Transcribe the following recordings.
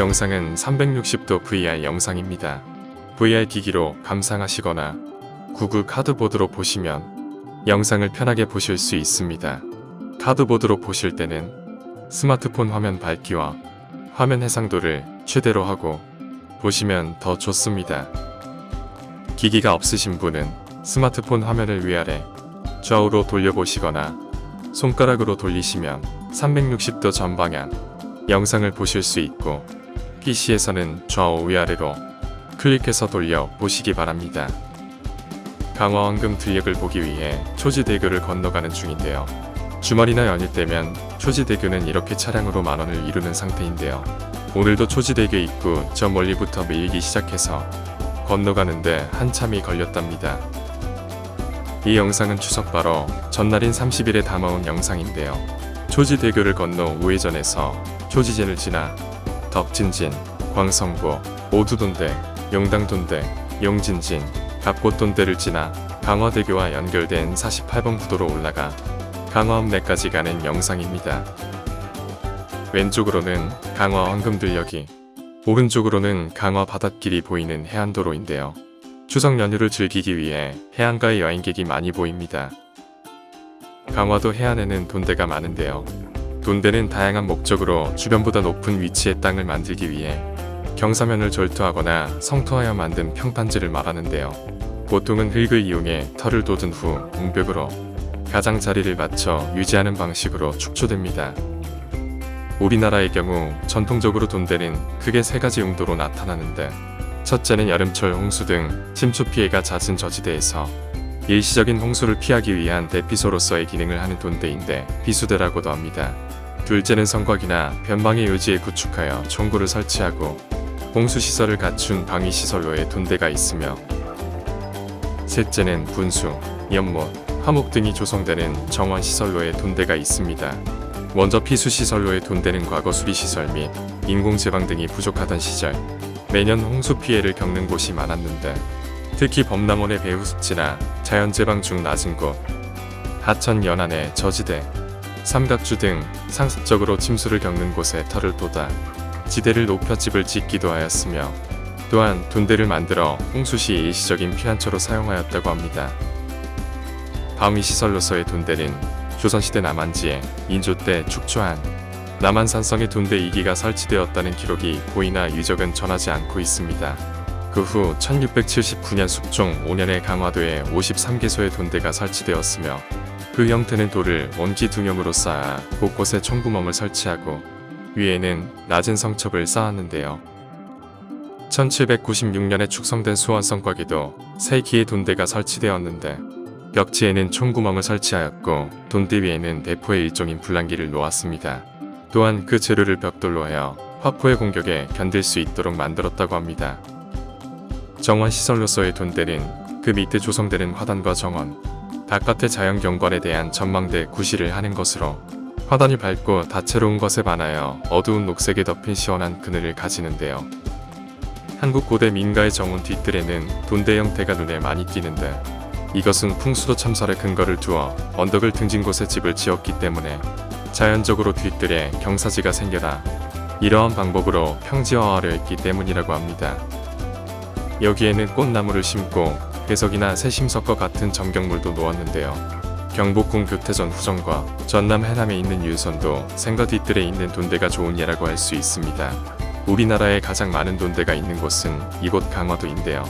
영상은 360도 VR 영상입니다. VR 기기로 감상하시거나 구글 카드보드로 보시면 영상을 편하게 보실 수 있습니다. 카드보드로 보실 때는 스마트폰 화면 밝기와 화면 해상도를 최대로 하고 보시면 더 좋습니다. 기기가 없으신 분은 스마트폰 화면을 위아래 좌우로 돌려보시거나 손가락으로 돌리시면 360도 전방향 영상을 보실 수 있고 PC에서는 좌우 위아래로 클릭해서 돌려 보시기 바랍니다. 강화 황금 들녘을 보기 위해 초지대교를 건너가는 중인데요. 주말이나 연휴 때면 초지대교는 이렇게 차량으로 만원을 이루는 상태인데요. 오늘도 초지대교 입구 저 멀리부터 밀기 시작해서 건너가는데 한참이 걸렸답니다. 이 영상은 추석 바로 전날인 30일에 담아온 영상인데요. 초지대교를 건너 우회전해서 초지진을 지나 덕진진, 광성고, 오두돈대, 용당돈대, 용진진, 갑곶돈대를 지나 강화대교와 연결된 48번 구도로 올라가 강화읍내까지 가는 영상입니다. 왼쪽으로는 강화 황금들녘이, 오른쪽으로는 강화 바닷길이 보이는 해안도로인데요. 추석 연휴를 즐기기 위해 해안가에 여행객이 많이 보입니다. 강화도 해안에는 돈대가 많은데요. 돈대는 다양한 목적으로 주변보다 높은 위치의 땅을 만들기 위해 경사면을 절투하거나 성토하여 만든 평판지를 말하는데요. 보통은 흙을 이용해 털을 돋은 후 웅벽으로 가장 자리를 맞춰 유지하는 방식으로 축조됩니다. 우리나라의 경우 전통적으로 돈대는 크게 세 가지 용도로 나타나는데 첫째는 여름철 홍수 등 침수 피해가 잦은 저지대에서 일시적인 홍수를 피하기 위한 대피소로서의 기능을 하는 돈대인데 비수대라고도 합니다. 둘째는 성곽이나 변방의 요지에 구축하여 총구를 설치하고 홍수시설을 갖춘 방위시설로의 돈대가 있으며 셋째는 분수, 연못, 화목 등이 조성되는 정원시설로의 돈대가 있습니다. 먼저 피수시설로의 돈대는 과거 수리시설 및 인공제방 등이 부족하던 시절 매년 홍수 피해를 겪는 곳이 많았는데 특히 범람원의 배후 습지나 자연제방 중 낮은 곳, 하천 연안의 저지대, 삼각주 등 상습적으로 침수를 겪는 곳에 털을 돋아 지대를 높여 집을 짓기도 하였으며 또한 돈대를 만들어 홍수 시 일시적인 피난처로 사용하였다고 합니다. 방위시설로서의 돈대는 조선시대 남한지에 인조 때 축조한 남한산성의 돈대 2기가 설치되었다는 기록이 고이나 유적은 전하지 않고 있습니다. 그 후 1679년 숙종 5년에 강화도에 53개소의 돈대가 설치되었으며 그 형태는 돌을 원기 둥형으로 쌓아 곳곳에 총구멍을 설치하고 위에는 낮은 성첩을 쌓았는데요. 1796년에 축성된 수원성곽에도 세 기의 돈대가 설치되었는데 벽지에는 총구멍을 설치하였고 돈대 위에는 대포의 일종인 불랑기를 놓았습니다. 또한 그 재료를 벽돌로 하여 화포의 공격에 견딜 수 있도록 만들었다고 합니다. 정원 시설로서의 돈대는 그 밑에 조성되는 화단과 정원, 바깥의 자연 경관에 대한 전망대 구실을 하는 것으로 화단이 밝고 다채로운 것에 반하여 어두운 녹색에 덮인 시원한 그늘을 가지는데요. 한국 고대 민가의 정원 뒷뜰에는 돈대 형태가 눈에 많이 띄는데 이것은 풍수도 참설의 근거를 두어 언덕을 등진 곳에 집을 지었기 때문에 자연적으로 뒷뜰에 경사지가 생겨나 이러한 방법으로 평지화하려 했기 때문이라고 합니다. 여기에는 꽃나무를 심고 배석이나 새심석과 같은 점경물도 놓았는데요. 경복궁 교태전 후전과 전남 해남에 있는 유선도 생가 뒷뜰에 있는 돈대가 좋은 예라고 할 수 있습니다. 우리나라에 가장 많은 돈대가 있는 곳은 이곳 강화도인데요.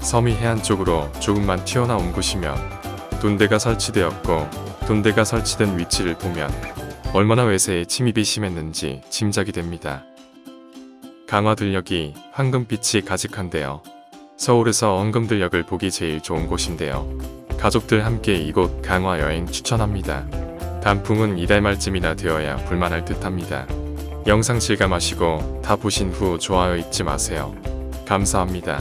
섬이 해안 쪽으로 조금만 튀어나온 곳이며 돈대가 설치되었고 돈대가 설치된 위치를 보면 얼마나 외세의 침입이 심했는지 짐작이 됩니다. 강화 들녘이 황금빛이 가득한데요. 서울에서 황금들녘을 보기 제일 좋은 곳인데요. 가족들 함께 이곳 강화 여행 추천합니다. 단풍은 이달 말쯤이나 되어야 불만할 듯합니다. 영상 실감하시고 다 보신 후 좋아요 잊지 마세요. 감사합니다.